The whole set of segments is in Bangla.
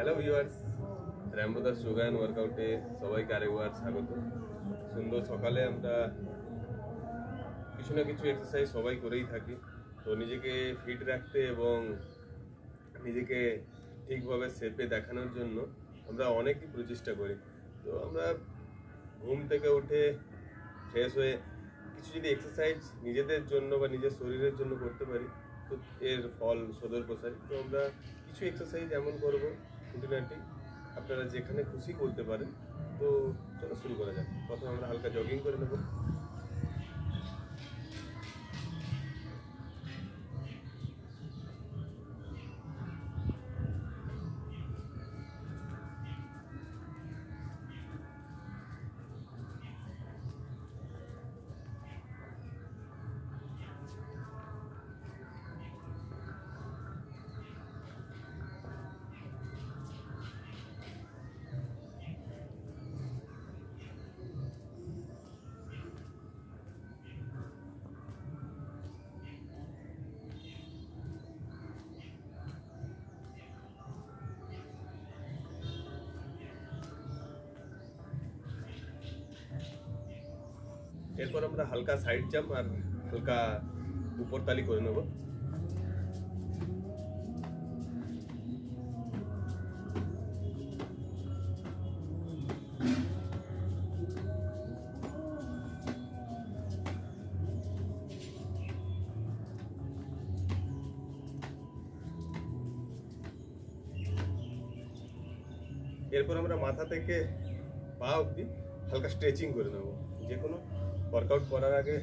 হ্যালো ভিউয়ার্স রামদাস যোগায়ন ওয়ার্কআউটে সবাইকে আরেকবার স্বাগত। সুন্দর সকালে আমরা কিছু না কিছু এক্সারসাইজ সবাই করেই থাকি। তো নিজেকে ফিট রাখতে এবং নিজেকে ঠিকভাবে শেপে দেখানোর জন্য আমরা অনেকই প্রচেষ্টা করি। তো আমরা ঘুম থেকে উঠে ফ্রেশ হয়ে কিছু যদি এক্সারসাইজ নিজেদের জন্য বা নিজের শরীরের জন্য করতে পারি, তো এর ফল সদর প্রসারী। তো আমরা কিছু এক্সারসাইজ এমন করব খুঁটিনাটি আপনারা যেখানে খুশি করতে পারেন, তো চলো শুরু করা যাক। প্রথমে আমরা হালকা জগিং করে নেব। এরপর আমরা হালকা সাইড জাম্প আর হালকা উপর তালি করে নেব। এরপর আমরা মাথা থেকে পা অবধি হালকা স্ট্রেচিং করে নেব। যে কোনো ওয়ার্কআউট করার আগে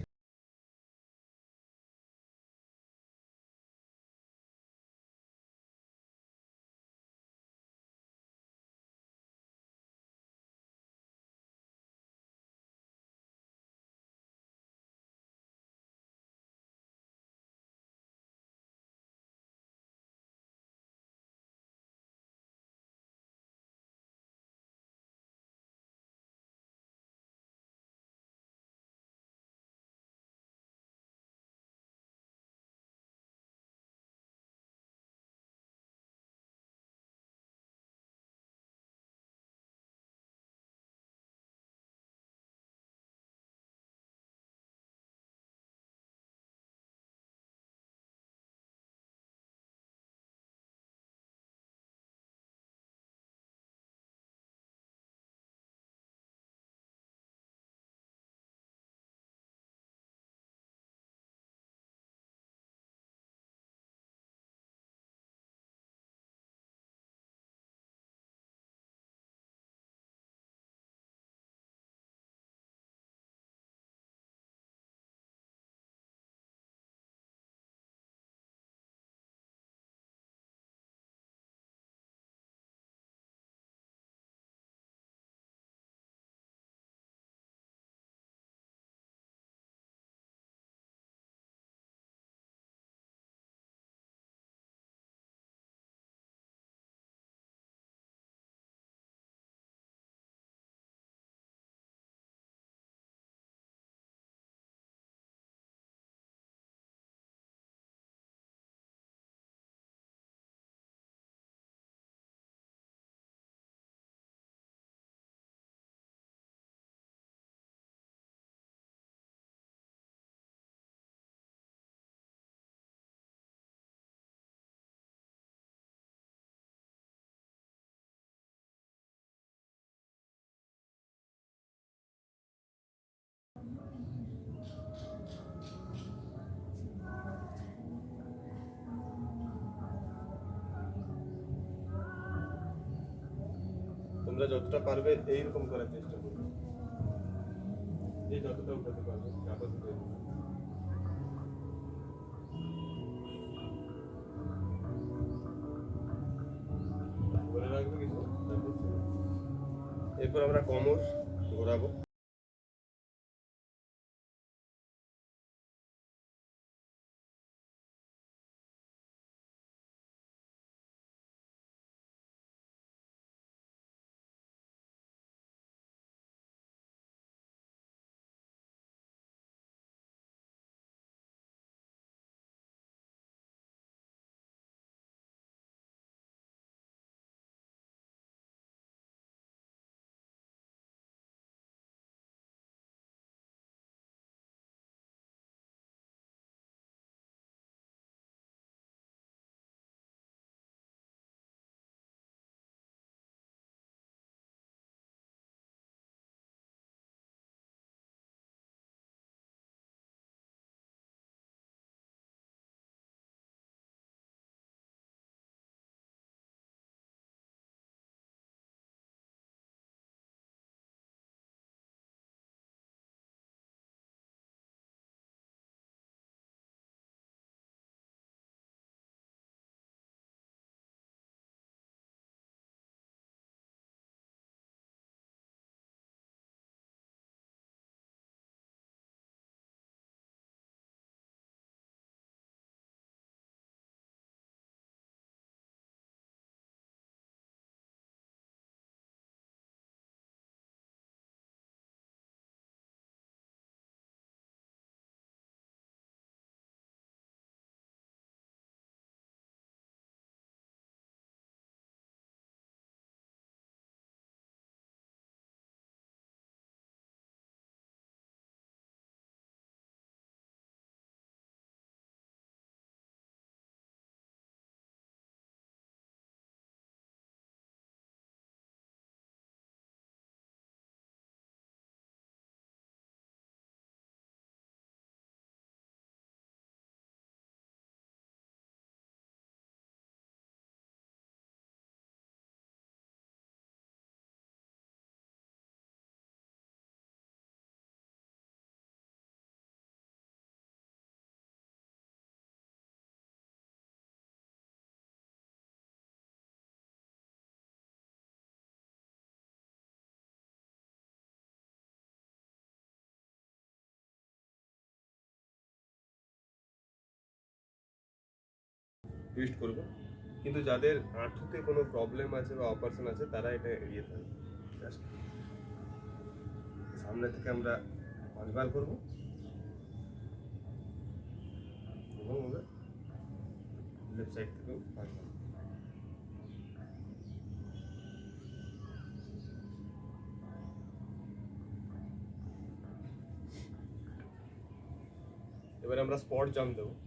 তোমরা যতটা পারবে এইরকম করার চেষ্টা করবে। এই যতটা উঠাতে পারবে কিছু? এরপর আমরা কমর ঘোরাবো। টুইস্ট করব। কিন্তু যাদের আঁঠুতে কোনো প্রবলেম আছে বা অপারেশন আছে, তারা এটা এড়িয়ে থাকবে। সামনে থেকে আমরা পাঁচবার করব। এবং লেফট সাইড থেকেও পাঁচবার। এবারে আমরা স্পট জাম্প দেবো।